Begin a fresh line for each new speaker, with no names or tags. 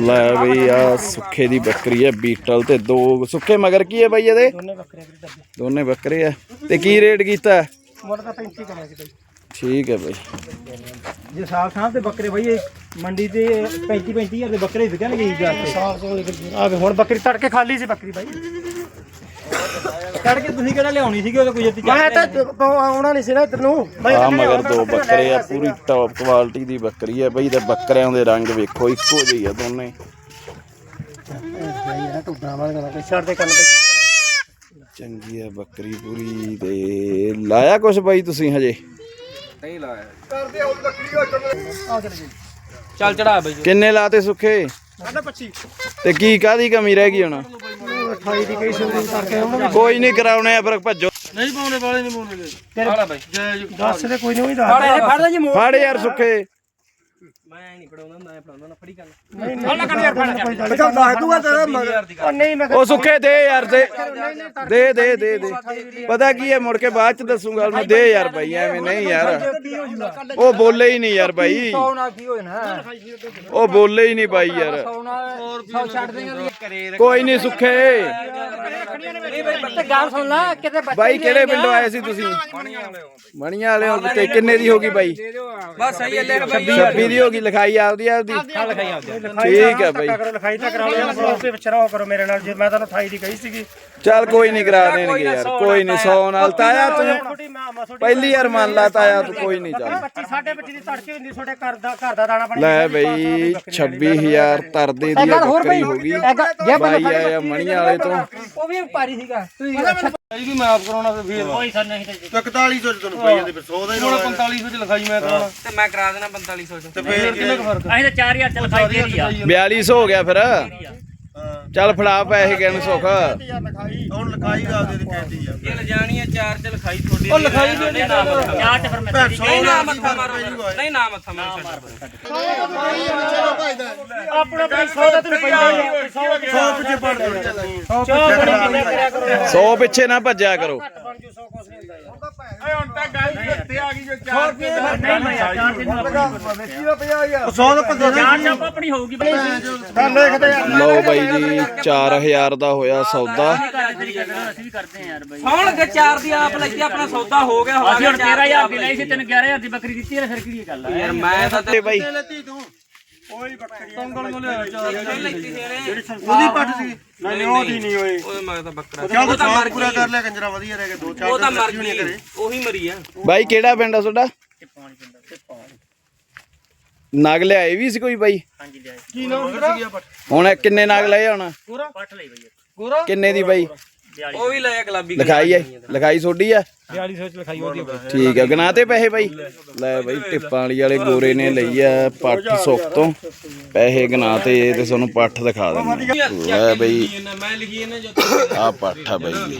ਲੈ ਬਈ ਆ ਸੁੱਖੇ ਦੀ ਬੱਕਰੀ ਹੈ ਬੀਟਲ ਤੇ ਦੋ ਸੁੱਖੇ ਮਗਰ ਕੀ ਹੈ ਬਾਈ ਇਹਦੇ?
ਦੋਨੇ ਬੱਕਰੇ
ਦੋਨੇ ਆ। ਤੇ ਕੀ ਰੇਟ ਕੀਤਾ?
ਮੁੱਲ ਤਾਂ 35 ਕਰਿਆ ਸੀ ਬਾਈ।
ਠੀਕ ਹੈ ਬਾਈ।
ਜੇ ਸਾਲ ਸਾਹਿਬ ਦੇ ਬੱਕਰੇ ਬਾਈ ਇਹ ਮੰਡੀ ਤੇ 35 35000 ਦੇ ਬੱਕਰੇ ਵਿਕਣਗੇ ਤੇ ਤੋਂ ਨਿਕਲ ਆ ਵੇ ਹੁਣ ਬੱਕਰੀ ਤੜਕੇ ਖਾਲੀ ਸੀ ਬੱਕਰੀ ਬਾਈ। ਤੜਕੇ ਤੁਸੀਂ ਕਿਹੜਾ ਲਿਆਉਣੀ ਸੀਗੀ ਉਹ ਕੋਈ ਜੱਤੀ ਮੈਂ ਤਾਂ ਆਉਣਾ ਨਹੀਂ ਸੀ ਨਾ ਇੱਧਰ ਨੂੰ।
ਆ ਮਗਰ ਦੋ ਬੱਕਰੇ ਆ ਪੂਰੀ ਟੌਪ ਕੁਆਲਿਟੀ ਦੀ ਬੱਕਰੀ ਹੈ ਬਈ ਤੇ ਬੱਕਰਿਆਂ ਦੇ ਰੰਗ ਵੇਖੋ ਇੱਕੋ ਜਿਹੇ ਆ ਦੋਨੇ।
ਟੁੱਡਾਂ ਵਾਲੇ ਨਾਲ ਛੱਡ ਦੇ ਕੰਨ ਤੇ
ਚੰਗੀ ਬੱਕਰੀ ਪੂਰੀ ਤੇ ਲਾਇਆ ਕੁਛ ਬਾਈ ਤੁਸੀਂ ਹਜੇ?
ਚੱਲ ਚੜਾ ਬਈ।
ਕਿੰਨੇ ਲਾਤੇ ਸੁੱਖੇ?
ਸਾਡਾ 25
ਤੇ ਕੀ ਕਾਦੀ ਕਮੀ ਰਹਿ ਗਈ ਹੁਣ?
28 ਦੀ ਕਈ ਸ਼ੁਰੂ ਕਰਕੇ ਆਉਣਾ
ਕੋਈ ਨਹੀਂ ਕਰਾਉਣੇ ਆ ਫਿਰ ਭੱਜੋ
ਨਹੀਂ ਪਾਉਣੇ ਵਾਲੇ ਨਹੀਂ ਪਾਉਣੇ ਆਲਾ ਬਈ
ਦੱਸ ਦੇ ਕੋਈ ਨਹੀਂ ਦੱਸ ਫੜਦਾ ਜੀ
ਫੜ ਯਾਰ ਸੁੱਖੇ
ਮੈਂ ਨਹੀਂ ਪੜਾਉਂਦਾ ਮੈਂ ਪੜਾਉਂਦਾ ਨਾ ਫੜੀ ਗੱਲ
ਨਹੀਂ ਨਹੀਂ ਯਾਰ ਫੜ ਜਾ ਦੱਸ ਦੂਗਾ ਤੇਰਾ ਉਹ ਨਹੀਂ ਮੈਂ
ਉਹ ਸੁੱਖੇ ਦੇ ਯਾਰ ਦੇ ਦੇ ਦੇ ਦੇ ਦੇ ਪਤਾ ਕੀ ਹੈ ਮੁੜ ਕੇ ਬਾਅਦ ਚ ਦੱਸੂਗਾ ਮੈਂ ਦੇ ਯਾਰ ਬਾਈ ਐਵੇਂ ਨਹੀਂ ਯਾਰ ਉਹ ਬੋਲੇ ਹੀ ਨਹੀਂ ਯਾਰ ਬਾਈ
ਨਾ
ਉਹ ਬੋਲੇ ਹੀ ਨਹੀਂ ਬਾਈ ਯਾਰ ਕੋਈ ਨਹੀਂ ਸੁੱਖੇ।
ਨਹੀਂ ਬਈ ਬੱਤੇ ਗੱਲ ਸੁਣ ਲੈ ਕਿਤੇ
ਬਾਈ ਕਿਹੜੇ ਪਿੰਡੋਂ ਆਏ ਸੀ ਤੁਸੀਂ? ਮਣੀਆਂ ਵਾਲੇ ਹੋ ਤੇ ਕਿੰਨੇ ਦੀ ਹੋ ਗਈ ਬਾਈ?
ਬਸ ਸਹੀ ਹੈ ਲੈ ਬਈ।
26 ਦੀ ਹੋ ਗਈ ਲਿਖਾਈ ਆਪਦੀ ਆਪਦੀ। ਠੀਕ ਹੈ ਬਾਈ।
ਕਰੋ ਲਿਖਾਈ ਤਾਂ ਕਰਾ ਲਿਆ ਬਲੌਗ ਤੇ ਵਿੱਚ ਰਹੋ ਕਰੋ ਮੇਰੇ ਨਾਲ ਜੇ ਮੈਂ ਤੁਹਾਨੂੰ 28 ਦੀ ਕਹੀ ਸੀਗੀ।
ਚੱਲ ਕੋਈ ਨਹੀਂ ਕਰਾ ਦੇਣਗੇ ਯਾਰ ਕੋਈ ਨਹੀਂ 100 ਨਾਲ ਤਾਇਆ ਤੂੰ। ਪਹਿਲੀ ਯਾਰ ਮੰਨ ਲਾ ਤਾਇਆ ਤੂੰ ਕੋਈ ਨਹੀਂ ਚੱਲ।
25 ਸਾਢੇ 25 ਦੀ ਤੜਕੇ ਹੁੰਦੀ ਤੁਹਾਡੇ ਘਰ ਦਾ ਘਰ ਦਾ ਦਾਣਾ ਬਣੀ
ਲੈ ਬਈ 26000 ਤਰਦੇ ਦੀ ਇਹ ਬੱਕਰੀ ਹੋ ਗਈ। ਬਾਈ ਆਇਆ ਮਣੀਆਂ ਵਾਲੇ ਤੋਂ।
ਉਹ ਵੀ ਪਾਰੀ ਸੀਗਾ। ਤੂੰ ਇਹ ਵੀ ਮਾਫ ਕਰਾਉਣਾ ਤੇ ਫੇਰ।
ਕੋਈ ਸਰ ਨਹੀਂ ਤੇ
4100 ਚ ਤੁਹਾਨੂੰ ਪਈ ਜਾਂਦੇ ਫਿਰ 100 ਦਾ ਹੀ
ਹੁਣ 4500 ਚ ਲਿਖਾਈ ਮੈਂ ਤੇ ਮੈਂ ਕਰਾ ਦੇਣਾ 4500 ਚ। ਤੇ ਫੇਰ ਕਿੰਨਾ ਕੁ ਫ਼ਰਕ
ਅਸੀਂ ਤਾਂ 4000 ਚ ਲਿਖਾਈ ਦੇ ਰਹੀ ਆ।
4200 ਹੋ ਗਿਆ ਫਿਰ। ਚੱਲ ਫੜਾ ਪੈਸੇ ਗਿਣ ਸੁੱਖ।
ਹੁਣ ਲਿਖਾਈ ਦਾ ਆਪਦੇ ਦੀ ਕਹਿੰਦੀ ਆ।
ਇਹ ਲਜਾਣੀ ਆ ਚਾਰ ਚ ਲਿਖਾਈ ਤੁਹਾਡੀ ਉਹ ਲਿਖਾਈ ਦੇ ਦੇ
ਚਾਰ ਤੇ ਫਿਰ ਮੈਂ
ਨਹੀਂ ਨਾ ਮੱਥਾ ਮਾਰੋ ਨਹੀਂ ਨਾ ਮੱਥਾ ਮਾਰੋ।
ਆਪਣਾ ਭਾਈ 100 ਦਾ ਤੈਨੂੰ ਪੈਂਦਾ ਹੀ ਆ 100
100 ਪਿੱਛੇ ਪੜ ਦੋ।
100 ਬੜੀ ਕਿੰਨਾ ਕਰਿਆ ਕਰੋ
100 ਪਿੱਛੇ ਨਾ ਭੱਜਿਆ ਕਰੋ।
ਬਣ ਜੂ 100 ਕੁਛ। ਯਾਰ ਹੁਣ ਤਾਂ ਗੱਲ ਕਿੱਥੇ ਆ ਗਈ ਜੋ 4 ਰੁਪਏ ਨਹੀਂ ਮੈਂ ਯਾਰ 4 ਦਿਨ ਆਪਣੀ
100 ਦਾ 15
ਚਾਰ ਚਾਪ ਆਪਣੀ ਹੋਊਗੀ ਬਈ ਲਿਖਦੇ ਯਾਰ
ਲਓ ਬਾਈ ਜੀ 4000 ਦਾ ਹੋਇਆ ਸੌਦਾ।
ਅਸੀਂ ਵੀ ਕਰਦੇ ਆ ਯਾਰ ਬਈ।
ਸੌਣ ਲੱਗੇ ਚਾਰ ਦੀ ਆਪ ਲਈ ਆਪਣਾ ਸੌਦਾ ਹੋ ਗਿਆ ਹੋ
ਅਸੀਂ ਹੁਣ 13000 ਦੀ ਲਈ ਸੀ ਤੈਨੂੰ 11000 ਦੀ ਬੱਕਰੀ ਦਿੱਤੀ ਹੈ ਫਿਰ ਕੀ ਗੱਲ ਆ?
ਯਾਰ ਮੈਂ ਤਾਂ
ਤੇ ਬਾਈ।
ਤੰਗਲ ਕੋਲੇ ਚਾਰ ਲੈਤੀ ਸੀ। ਇਹਨੇ
ਉਹਦੀ ਪੱਟ ਸੀ। ਨਹੀਂ ਨਹੀਂ ਉਹਦੀ ਨਹੀਂ। ਹੋਈ।
ਉਹਦੇ ਮਗਰ ਤਾਂ ਬੱਕਰਾ
ਚੱਲ
ਉਹ ਤਾਂ
ਤੂੰ
ਮਰ
ਪੂਰਾ
ਗਈ।
ਕਰ ਲਿਆ ਕੰਜਰਾ ਵਧੀਆ ਰਹਿ ਗਿਆ ਦੋ ਚਾਰ
ਉਹ ਤਾਂ
ਦਿਨ
ਮਰ
ਖਰਚ ਵੀ ਨਹੀਂ
ਗਈ
ਕਰੇ।
ਉਹੀ ਮਰੀ ਆ।
ਬਾਈ ਕਿਹੜਾ ਪਿੰਡ ਆ ਤੁਹਾਡਾ? ਨਗ ਲਿਆਏ ਵੀ ਸੀ ਕੋਈ ਬਾਈ?
ਹਾਂਜੀ ਲਿਆ
ਕੀ ਨਾਮ ਸੀਗਾ
ਹੁਣ ਕਿੰਨੇ ਨਗ ਲਏ ਹੁਣ?
ਪੱਟ ਲਈ ਬਈ।
ਗੋਰਾ?
ਕਿੰਨੇ ਦੀ ਬਾਈ?
ਉਹ ਵੀ ਲਾਇਆ ਗੁਲਾਬੀ
ਲਿਖਾਈ ਹੈ ਲਿਖਾਈ ਸੋਡੀ ਆ?
4200 ਚ ਲਿਖਾਈ ਉਹਦੀ
ਠੀਕ ਹੈ ਗਣਾ ਤੇ ਪੈਸੇ ਬਾਈ। ਲੈ ਬਾਈ ਟਿੱਪਾਂ ਵਾਲੀ ਵਾਲੇ ਗੋਰੇ ਨੇ ਲਈ ਆ ਪੱਠ ਸੁੱਖ ਤੋਂ। ਪੈਸੇ ਗਣਾ ਤੇ ਤੇ ਤੁਹਾਨੂੰ ਪੱਠ ਦਿਖਾ ਦਿੰਦੇ ਲੈ ਬਾਈ।
ਮੈਂ ਲਿਖੀ ਇਹਨੇ ਜੋ
ਆ ਪੱਠ ਆ ਬਾਈ।